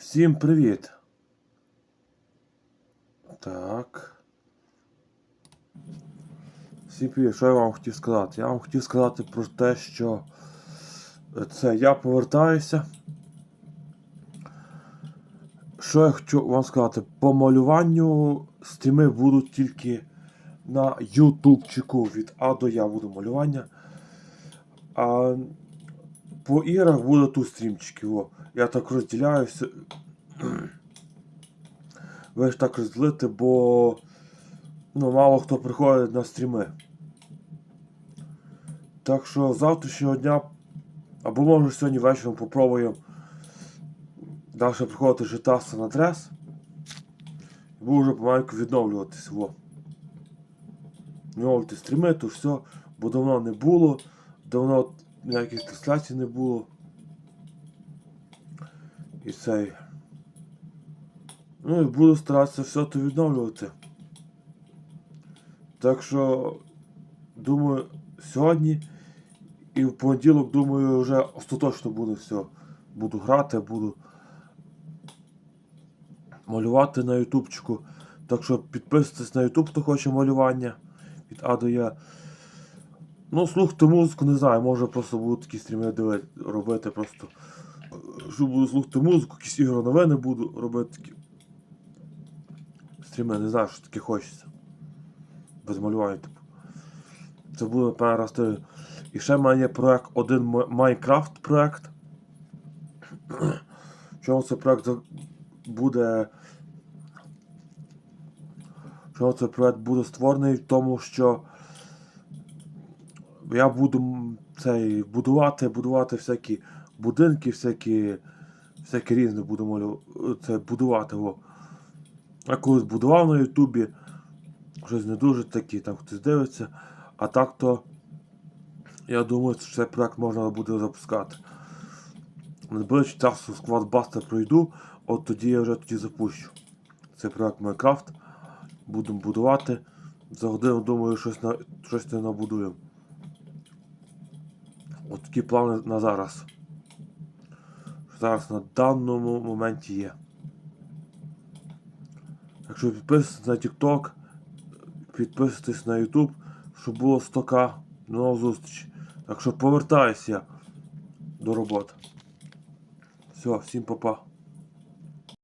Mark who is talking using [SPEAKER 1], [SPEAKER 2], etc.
[SPEAKER 1] Всім привіт. Так. Всім привіт, що я вам хотів сказати? Я вам хотів сказати про те, що це я повертаюся. Що я хочу вам сказати? По малюванню стріми будуть тільки на ютубчику від А до Я буду малювання. А по іграх буде тут стрімчики. О. Я так розділяюся. Ви ж так розділити, бо ну, мало хто приходить на стріми. Так що завтрашнього дня, або може сьогодні вечором попробуємо далі приходити жита Сан Андрес. І буду вже помаленьку відновлюватись. Во. Відновлювати стріми, то все, бо давно не було, давно ніяких трансляцій не було. І цей. Ну і буду старатися все то відновлювати. Так що, думаю, сьогодні і в понеділок, думаю, вже остаточно буде все. Буду грати, буду малювати на ютубчику. Так що підписуйтесь на ютуб, хто хоче малювання від А до Я. Ну, слухати музику, не знаю, може просто буду такі стріми дивити, робити просто. Що буду слухати музику, якісь ігри новини буду робити такі. Стріми, не знаю, що таке хочеться. Без малювання, типу. Це буде напевно раз ти. І ще в мене є проект, один Майнкрафт проект. В чому цей проект буде. В чому цей проект буде створений в тому, що я буду цей будувати, будувати всякі будинки, всякі, всякі різне буду малю, це будувати. О. Я колись будував на Ютубі, щось не дуже такі, там хтось дивиться. А так то я думаю, що цей проект можна буде запускати. Найближчий часу сквадбастер пройду, от тоді я вже тоді запущу. Цей проект Minecraft. Будемо будувати. За годину, думаю, щось на щось не набудуємо. От такі плани на зараз. Зараз на даному моменті є. Якщо підписуйтесь на TikTok, підписуйтесь на YouTube, щоб було 100к. До нових зустрічі. Так що повертаюся до роботи. Все, всім па-па.